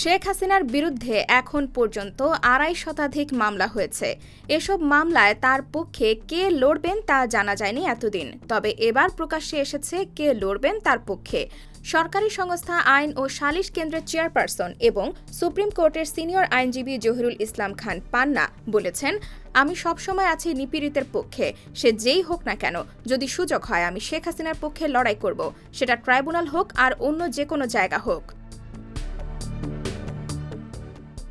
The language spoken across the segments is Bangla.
শেখ হাসিনার বিরুদ্ধে এখন পর্যন্ত আড়াই শতাধিক মামলা হয়েছে। এসব মামলায় তার পক্ষে কে লড়বেন তা জানা যায়নি এতদিন। তবে এবার প্রকাশ্যে এসেছে কে লড়বেন তার পক্ষে। সরকারি সংস্থা আইন ও সালিশ কেন্দ্রের চেয়ারপারসন এবং সুপ্রিম কোর্টের সিনিয়র আইনজীবী জহিরুল ইসলাম খান পান্না বলেছেন, আমি সবসময় আছি নিপীড়িতের পক্ষে। সে যেই হোক না কেন, যদি সুযোগ হয় আমি শেখ হাসিনার পক্ষে লড়াই করব। সেটা ট্রাইব্যুনাল হোক আর অন্য যে কোনো জায়গা হোক।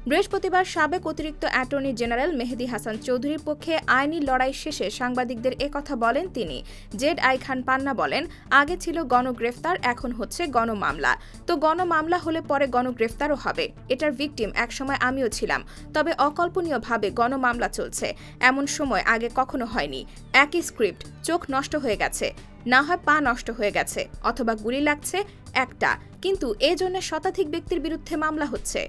বৃহস্পতিবার সাবেক অতিরিক্ত অ্যাটর্নি জেনারেল মেহেদি হাসান চৌধুরীর পক্ষে আইনি লড়াই শেষে সাংবাদিকদের একথা বলেন তিনি। জেড আই খান পান্না বলেন, আগে ছিল গণগ্রেফতার, এখন হচ্ছে গণমামলা। তো গণমামলা হলে পরে গণগ্রেফতারও হবে। এটার ভিকটিম একসময় আমিও ছিলাম। তবে অকল্পনীয়ভাবে গণমামলা চলছে। এমন সময় আগে কখনো হয়নি। একই স্ক্রিপ্ট, চোখ নষ্ট হয়ে গেছে। না হয় পা নষ্ট হয়ে গেছে, অথবা গুলি লাগছে একটা। কিন্তু এ জন্য শতাধিক ব্যক্তির বিরুদ্ধে মামলা হচ্ছে।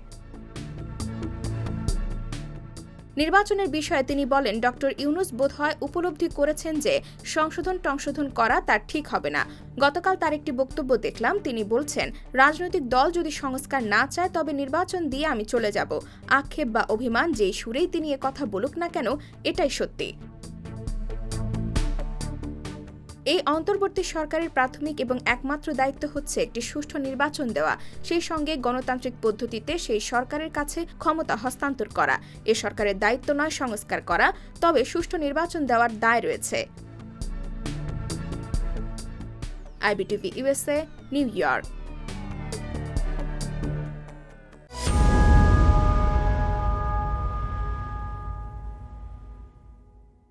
নির্বাচনের বিষয়ে তিনি বলেন, ডক্টর ইউনুস বোধহয় উপলব্ধি করেছেন যে সংশোধন টংশোধন করা তার ঠিক হবে না। গতকাল তার একটি বক্তব্য দেখলাম, তিনি বলছেন, রাজনৈতিক দল যদি সংস্কার না চায় তবে নির্বাচন দিয়ে আমি চলে যাব। আক্ষেপ বা অভিমান যেই সুরেই তিনি কথা বলুক না কেন, এটাই সত্যি। এই অন্তর্বর্তী সরকারের প্রাথমিক এবং একমাত্র দায়িত্ব হচ্ছে একটি সুষ্ঠু নির্বাচন দেওয়া, সেই সঙ্গে গণতান্ত্রিক পদ্ধতিতে সেই সরকারের কাছে ক্ষমতা হস্তান্তর করা। এ সরকারের দায়িত্ব নয় সংস্কার করা, তবে সুষ্ঠু নির্বাচন দেওয়ার দায় রয়েছে। IBTV USA New York.